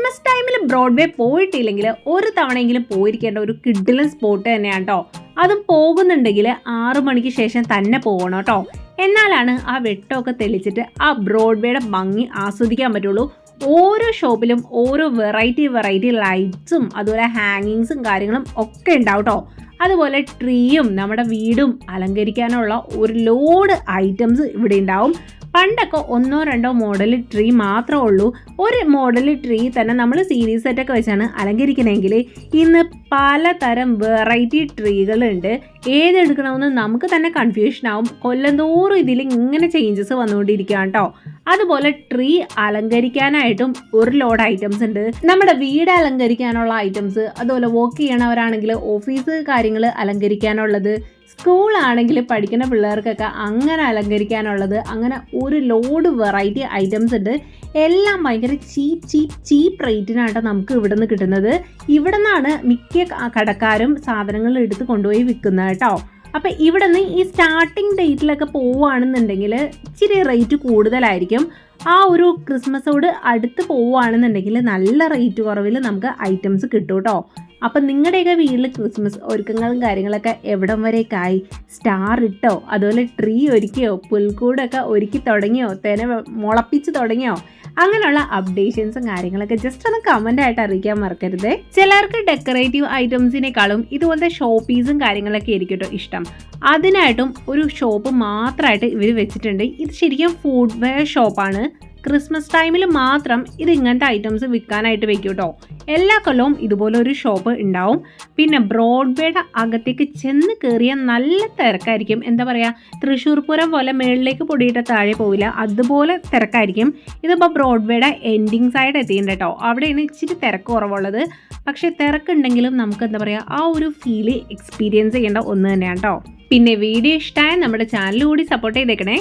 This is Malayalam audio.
ക്രിസ്മസ് ടൈമിൽ ബ്രോഡ്വേ പോയിട്ടില്ലെങ്കിൽ ഒരു തവണയെങ്കിലും പോയിരിക്കേണ്ട ഒരു കിഡിലൻ സ്പോട്ട് തന്നെയാണ് കേട്ടോ അതും പോകുന്നുണ്ടെങ്കിൽ ആറു മണിക്ക് ശേഷം തന്നെ പോകണം കേട്ടോ എന്നാലാണ് ആ വെട്ടമൊക്കെ തെളിച്ചിട്ട് ആ ബ്രോഡ്വേയുടെ ഭംഗി ആസ്വദിക്കാൻ പറ്റുള്ളൂ. ഓരോ ഷോപ്പിലും ഓരോ വെറൈറ്റി വെറൈറ്റി ലൈറ്റ്സും അതുപോലെ ഹാങ്ങിങ്സും കാര്യങ്ങളും ഒക്കെ ഉണ്ടാവും കേട്ടോ അതുപോലെ ട്രീയും നമ്മുടെ വീടും അലങ്കരിക്കാനുള്ള ഒരു ലോഡ് ഐറ്റംസ് ഇവിടെ ഉണ്ടാവും. പണ്ടൊക്കെ ഒന്നോ രണ്ടോ മോഡൽ ട്രീ മാത്രമേ ഉള്ളൂ. ഒരു മോഡൽ ട്രീ തന്നെ നമ്മൾ സീരീസ് സെറ്റൊക്കെ വെച്ചാണ് അലങ്കരിക്കണമെങ്കിൽ ഇന്ന് പലതരം വെറൈറ്റി ട്രീകളുണ്ട് ഏതെടുക്കണമെന്ന് നമുക്ക് തന്നെ കൺഫ്യൂഷൻ ആവും. കൊല്ലന്തോറും ഇതിൽ ഇങ്ങനെ ചേഞ്ചസ് വന്നുകൊണ്ടിരിക്കുകയാണ് കേട്ടോ അതുപോലെ ട്രീ അലങ്കരിക്കാനായിട്ടും ഒരു ലോഡ് ഐറ്റംസ് ഉണ്ട്. നമ്മുടെ വീട് അലങ്കരിക്കാനുള്ള ഐറ്റംസ് അതുപോലെ വർക്ക് ചെയ്യണവരാണെങ്കിൽ ഓഫീസ് കാര്യങ്ങൾ അലങ്കരിക്കാനുള്ളത് സ്കൂളാണെങ്കിൽ പഠിക്കുന്ന പിള്ളേർക്കൊക്കെ അങ്ങനെ അലങ്കരിക്കാനുള്ളത് അങ്ങനെ ഒരു ലോഡ് വെറൈറ്റി ഐറ്റംസ് ഉണ്ട്. എല്ലാം ഭയങ്കര ചീപ്പ് ചീപ്പ് ചീപ്പ് റേറ്റിനാണ് നമുക്ക് ഇവിടെ നിന്ന് കിട്ടുന്നത്. ഇവിടെ നിന്നാണ് മിക്ക കടക്കാരും സാധനങ്ങൾ എടുത്ത് കൊണ്ടുപോയി വിൽക്കുന്നത് കേട്ടോ. അപ്പം ഇവിടെ നിന്ന് ഈ സ്റ്റാർട്ടിംഗ് ഡേറ്റിലൊക്കെ പോവുകയാണെന്നുണ്ടെങ്കിൽ ഇച്ചിരി റേറ്റ് കൂടുതലായിരിക്കും. ആ ഒരു ക്രിസ്മസോട് അടുത്ത് പോവുകയാണെന്നുണ്ടെങ്കിൽ നല്ല റേറ്റ് കുറവിൽ നമുക്ക് ഐറ്റംസ് കിട്ടും കേട്ടോ അപ്പം നിങ്ങളുടെയൊക്കെ വീട്ടിൽ ക്രിസ്മസ് ഒരുക്കങ്ങളും കാര്യങ്ങളൊക്കെ എവിടം വരെയൊക്കെ സ്റ്റാർ ഇട്ടോ അതുപോലെ ട്രീ ഒരുക്കിയോ പുൽക്കൂടൊക്കെ ഒരുക്കി തുടങ്ങിയോ തേനെ മുളപ്പിച്ച് തുടങ്ങിയോ? അങ്ങനെയുള്ള അപ്ഡേഷൻസും കാര്യങ്ങളൊക്കെ ജസ്റ്റ് ഒന്ന് കമന്റ് ആയിട്ട് അറിയിക്കാൻ മറക്കരുത്. ചിലർക്ക് ഡെക്കറേറ്റീവ് ഐറ്റംസിനേക്കാളും ഇതുപോലത്തെ ഷോപ്പീസും കാര്യങ്ങളൊക്കെ ആയിരിക്കും കേട്ടോ ഇഷ്ടം. അതിനായിട്ടും ഒരു ഷോപ്പ് മാത്രമായിട്ട് ഇവർ വെച്ചിട്ടുണ്ട്. ഇത് ശരിക്കും ഫുഡ് വെയർ ഷോപ്പാണ് ക്രിസ്മസ് ടൈമിൽ മാത്രം ഇത് ഇങ്ങനത്തെ ഐറ്റംസ് വിൽക്കാനായിട്ട് വെക്കും കേട്ടോ എല്ലാ കൊല്ലവും ഇതുപോലെ ഒരു ഷോപ്പ് ഉണ്ടാവും. പിന്നെ ബ്രോഡ്വേയുടെ അകത്തേക്ക് ചെന്ന് കയറിയ നല്ല തിരക്കായിരിക്കും. എന്താ പറയുക തൃശ്ശൂർ പൂരം പോലെ മേളിലേക്ക് പൊടിയിട്ട് താഴെ പോവില്ല. അതുപോലെ തിരക്കായിരിക്കും. ഇതിപ്പോൾ ബ്രോഡ്വേയുടെ എൻഡിങ് സൈഡ് എത്തിയിട്ടുണ്ട് കേട്ടോ അവിടെയാണ് ഇച്ചിരി തിരക്ക് കുറവുള്ളത്. പക്ഷേ തിരക്കുണ്ടെങ്കിലും നമുക്ക് എന്താ പറയുക ആ ഒരു ഫീൽ എക്സ്പീരിയൻസ് ചെയ്യേണ്ട ഒന്ന് തന്നെയാണ് കേട്ടോ പിന്നെ വീഡിയോ ഇഷ്ടമായ നമ്മുടെ ചാനൽ കൂടി സപ്പോർട്ട് ചെയ്തേക്കണേ.